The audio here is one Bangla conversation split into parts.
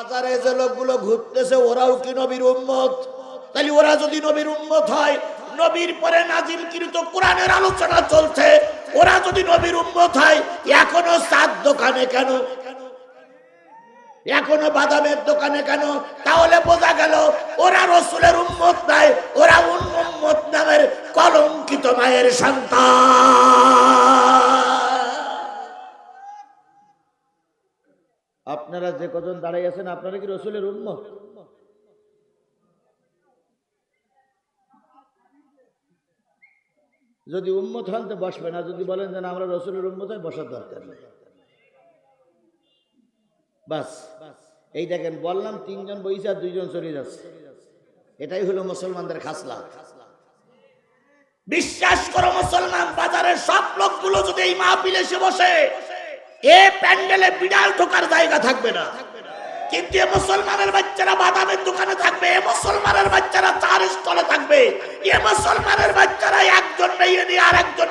বাজারে যে লোকগুলো ঘুরতেছে, ওরাও কি নবীর উম্মত? তাহলে ওরা যদি নবীর উম্মত হয়, নবীর পরে নাজিলকৃত কোরআনের আলোচনা চলছে, ওরা যদি নবীর উম্মত হয়, এখনও সাত দোকানে কেন? এখনও বাদামের দোকানে কেন? তাহলে বোঝা গেল, ওরা রসুলের উম্মত নাই ওরা উন্মত নামের কলঙ্কিত মায়ের সন্তান। আপনারা যে কজন দাঁড়াই আছেন, আপনারা কি রসুলের উম্মত? যদি উম্মত হন তো বসবে না, যদি বলেন যে আমরা রসুলের উম্মত হয়, বসার দরকার বাস, এই দেখেন, বললাম তিনজন বইছে আর দুইজন চলে যাচ্ছে। এটাই হলো মুসলমানদের খাসলা। বিশ্বাস করো, মুসলমান বাজারের সব লোকগুলো যদি এই মাহফিলে এসে বসে প্যান্ডেলে বিড়াল ঢোকার জায়গা থাকবে না। কিন্তু এ মুসলমানের বাচ্চারা বাদামের দোকানে থাকবে, এ মুসলমানের বাচ্চারা চার স্টলে থাকবে, এ মুসলমানের বাচ্চারা একজন নিয়ে আর একজন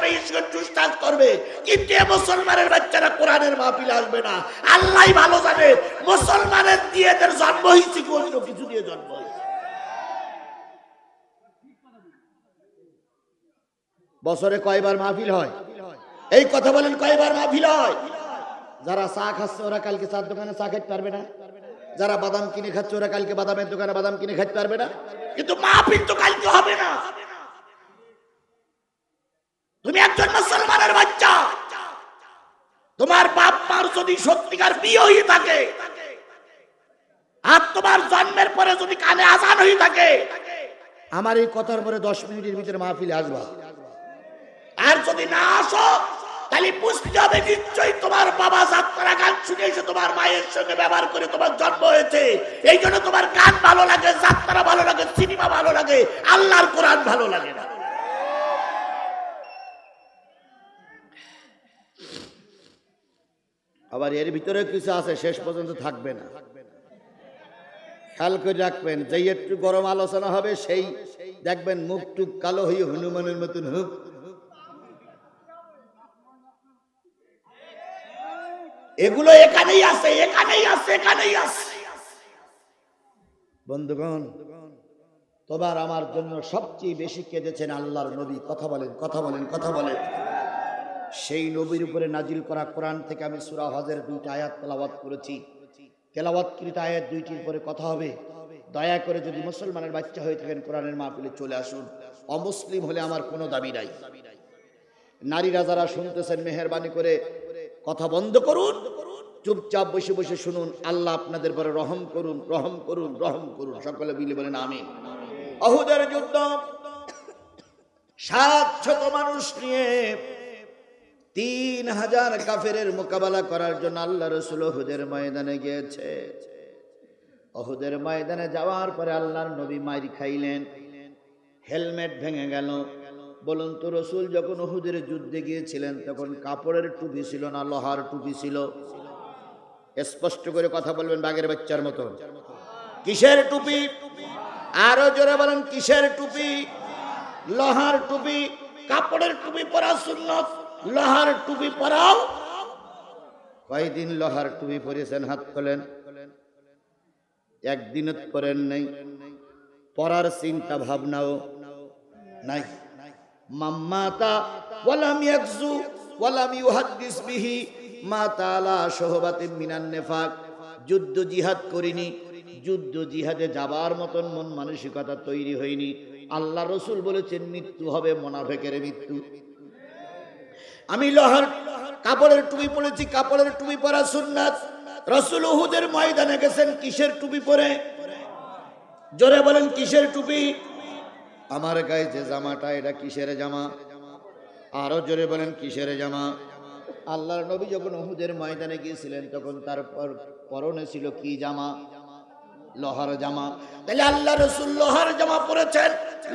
করবে। কিন্তু এ মুসলমানের বাচ্চারা কোরআনের আসবে না। আল্লাহ ভালো জানে, মুসলমানের দিয়ে এদের জন্ম হয়েছে কি অন্য কিছু দিয়ে জন্ম বছরে কয়বার মাহফিল হয়? এই কথা বলেন কয়বার মাহফিল হয়? যারা চা খাচ্ছে ওরা কালকে চার দোকানে চা খেতে পারবে না। যারা বাদাম কিনে খাচ্ছে ওরা কালকে বাদামের দোকানে বাদাম কিনে খেতে পারবে না। কিন্তু মাহফিল তো কালকে হবে না। তুমি একজন মুসলমানের বাচ্চা। তোমার বাপ মার যদি সত্যিকার বিয়ে হয়ে থাকে, আর তোমার জন্মের পরে যদি কানে আজান হয়ে থাকে, আমার এই কথার পরে দশ মিনিটের ভিতরে মাহফিলে আসবা। আর যদি না আসো তাহলে বুঝতে হবে নিশ্চয়ই তোমার বাবা যাত্রা গান শুনে এসে তোমার মায়ের সঙ্গে ব্যবহার করে তোমার জন্ম হয়েছে। এই জন্য তোমার গান ভালো লাগে যাত্রা ভালো লাগে, সিনেমা ভালো লাগে, আল্লাহর কোরআন ভালো লাগে না। আবার এর ভিতরে কিছু আছে, শেষ পর্যন্ত থাকবে না। খেয়াল করে রাখবেন, যেই একটু গরম আলোচনা হবে, সেই দেখবেন মুখ টুক কালো হয়ে হনুমানের মতন হুক এগুলো এখানেই আছে এখানেই আছে এখানেই আছে। বন্ধুগণ, তোমার আমার জন্য সবচেয়ে বেশি কেঁদেছেন আল্লাহর নবী। কথা বলেন কথা বলেন কথা বলেন। সেই নবীর উপরে নাজিল করা কোরআন থেকে আমি সুরা হজের দুইটা আয়াত তেলাওয়াত করেছি। তেলাওয়াতকৃত আয়াত দুইটির পরে কথা হবে। দয়া করে যদি মুসলমানের বাচ্চা হয়ে থাকেন কোরআনের মাহফিলে চলে আসুন। অমুসলিম হলে আমার কোনো দাবি নাই। নারীরা যারা শুনতেছেন, মেহরবানি করে কথা বন্ধ করুন, চুপচাপ বসে বসে শুনুন, আল্লাহ আপনাদের পরে রহম করুন রহম করুন রহম করুন। সকলে মিলে বলেন আমি অহুদের যুদ্ধ সাত শত মানুষ নিয়ে তিন হাজার কাফের মোকাবেলা করার জন্য আল্লাহ রসুল অহুদের ময়দানে গিয়েছে। অহুদের ময়দানে যাওয়ার পরে আল্লাহর নবী মাইর খাইলেন, হেলমেট ভেঙে গেল। বলুন তো, রসুল যখন ওহুদের যুদ্ধে গিয়েছিলেন, তখন কাপড়ের টুপি ছিল না, লোহার টুপি ছিল? স্পষ্ট করে কথা বলবেন বাঘের বাচ্চার মতো। কিসের টুপি? আরও জোরে বলেন, কিসের টুপি? লোহার টুপি। কাপড়ের টুপি পরা সুন্নত, লোহার টুপি পরাও। কয়দিন লোহার টুপি পরেছেন, হাত তোলেন একদিনত করেন নাই। পরার চিন্তা ভাবনাও নাই। মাম্মাতা ওয়ালাম ইয়াকজু ওয়ালাম ইউহাদ্দিস বিহি, মা তাআলা সোহবাতে মিনান নেফাক। যুদ্ধ জিহাদ করিনি, যুদ্ধ জিহাদে যাবার মতন মন মানসিকতা তৈরি হয়নি। আল্লাহ রসুল বলেছেন, মৃত্যু হবে মোনাফেকের মৃত্যু। আমি লোহার কাপড়ের টুপি পরেছি, কাপড়ের টুপি পরা সুন্নাত। রসুল উহুদের ময়দানে গেছেন, কিসের টুপি পরে? জোরে বলেন, কিসের টুপি? আমার গায়ে যে জামাটা, এটা কিসের জামা? আরও জোরে বলেন, কিসের জামা? আল্লাহর নবী যখন উহুদের ময়দানে গিয়েছিলেন, তখন তার পর পরনে ছিল কি জামা? লোহার জামা। তাহলে আল্লাহ রসুল লোহার জামা পরেছেন,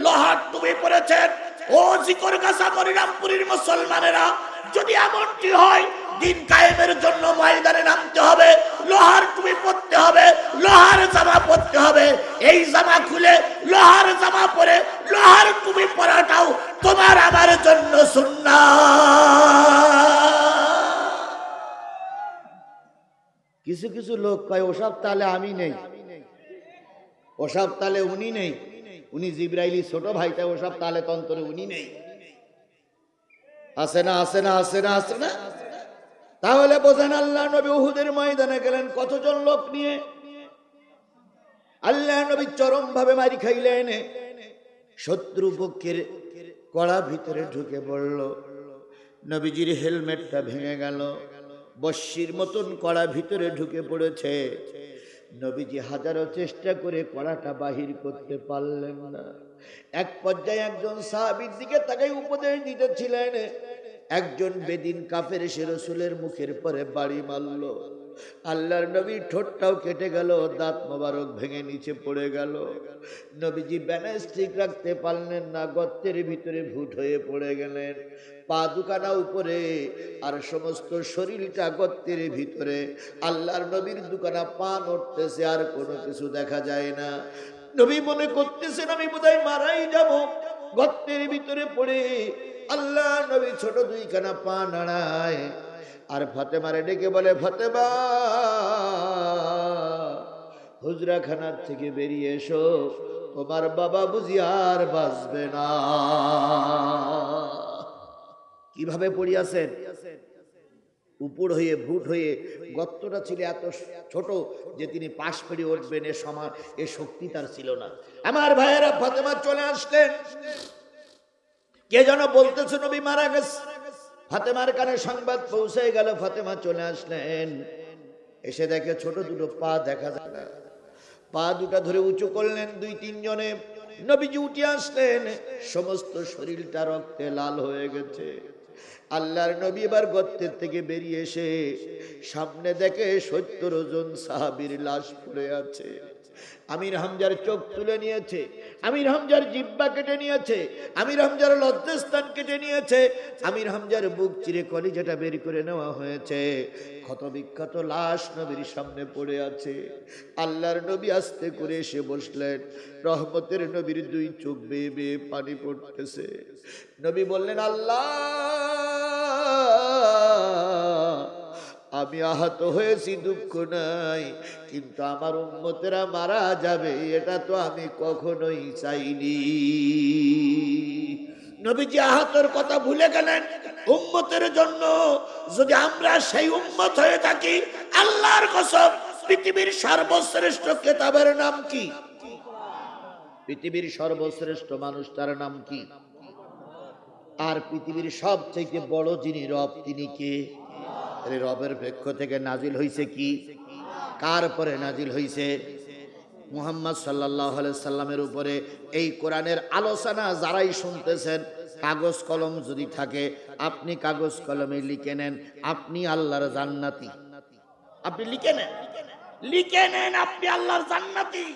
লোহার টুপি পরেছেন। ও জিকর গাছা মরিরামপুরীর মুসলমানেরা, যদি এমনটি হয়, দিন কায়েমের জন্য ময়দানে নামতে হবে, লোহার টুপি পরতে হবে, লোহার জামা পরতে হবে। এই জামা খুলে লোহার জামা পরে লোহার টুপি পরাটাও তোমার আমার জন্য সুন্না কিছু কিছু লোক কয় ওসব তালে আমি নেই। ওসব তালে উনি নেই। উনি জিব্রাইলি ছোট ভাইটা ওসব তালে তন্তরে উনি নেই। আসে না আসে না আসে না আসে না? তাহলে বোঝেন আল্লাহ নবী উহুদের ময়দানে গেলেন কতজন লোক নিয়ে? আল্লাহ নবী চরম ভাবে মারি খাইলেন। শত্রু পক্ষের কড়া ভিতরে ঢুকে পড়ল। নবীজির হেলমেটটা ভেঙে গেল। বস্যির মতন কড়া ভিতরে ঢুকে পড়েছে। নবীজি হাজারো চেষ্টা করে কড়াটা বাহির করতে পারলেন না। এক পর্যায়ে একজন সাহাবির দিকে তাকে উপদেশ দিতেছিলেন। একজন বেদিন কাফের সে রসুলের মুখের পরে বাড়ি মারল। আল্লাহর নবী ঠোঁটটাও কেটে গেল, দাঁত মোবারক ভেঙে নিচে পড়ে গেল। নবীজি ব্যালেন্স ঠিক রাখতে পারলেন না, গর্তের ভিতরে ভুট হয়ে পড়ে গেলেন। পা দুখানা উপরে, আর সমস্ত শরীরটা গর্তের ভিতরে। আল্লাহর নবীর দুখানা পা নড়তেছে, আর কোনো কিছু দেখা যায় না। নবী মনে করতেছেন, আমি বোধহয় মারাই যাব, গর্তের ভিতরে পড়ে। আল্লাহ নবী ছোট দুইখানা পা নাড়ায় আর ফাতেমারে ডেকে বলে, ফাতেমা, হুজরাখানার থেকে বেরিয়ে এসো, তোমার বাবা বুঝি আর বাঁচবে না। কীভাবে পড়িয়াছেন? উপর হয়ে ভুট হয়ে, গর্তটা ছিল এত ছোট যে তিনি পাশ পেরিয়ে উঠবেন, এ সময় এ শক্তি তার ছিল না। আমার ভাইয়েরা, ফাতেমা চলে আসলেন। কে যেন বলতেছে, নবী মারা গেছে। ফাতেমার কানে সংবাদ পৌঁছে গেল, ফাতেমা চলে আসলেন। এসে দেখে ছোট দুটো পা দেখা যায় না। পা দুটা ধরে উঁচু করলেন দুই তিনজনে। নবীজি উঠে আসলেন। সমস্ত শরীরটা রক্তে লাল হয়ে গেছে। আল্লাহর নবী এবার গর্তের থেকে বেরিয়ে এসে সামনে দেখে সত্তর জন সাহাবীর লাশ পড়ে আছে। আমির হামজার চোখ তুলে নিয়েছে, আমির হামজার জিব্বা কেটে নিয়েছে, আমির হামজার লজ্জাস্থান কেটে নিয়েছে, আমির হামজার বুক চিরে কলিজাটা বের করে নেওয়া হয়েছে। ক্ষত বিখ্যাত লাশ নবীর সামনে পড়ে আছে। আল্লাহর নবী আস্তে করে এসে বসলেন। রহমতের নবীর দুই চোখ বেয়ে বেয়ে পানি পড়তেছে। নবী বললেন, আল্লাহ! আমি আহত হয়েছি, দুঃখ নাই, কিন্তু আমার উম্মতেরা মারা যাবে, এটা তো আমি কখনোই চাইনি। নবীজি আহতর কথা ভুলে গেলেন। উম্মতের জন্য যদি আমরা সেই উম্মত হয়ে থাকি, আল্লাহর কসম, পৃথিবীর সর্বশ্রেষ্ঠ কেতাবের নাম কি? পৃথিবীর সর্বশ্রেষ্ঠ মানুষ তার নাম কি? আর পৃথিবীর সবচেয়ে বড় যিনি রব, তিনি কে? রবের পক্ষ থেকে নাজিল হইছে কি? কার পরে নাজিল হইছে? মুহাম্মদ সাল্লাহ সাল্লামের উপরে। এই কোরআনের আলোচনা যারাই শুনতেছেন, কাগজ কলম যদি থাকে, আপনি কাগজ কলমে লিখে নেন, আপনি আল্লাহর জান্নাতি। আপনি লিখে নেন। লিখে নেন, আপনি আল্লাহর জান্নাতি।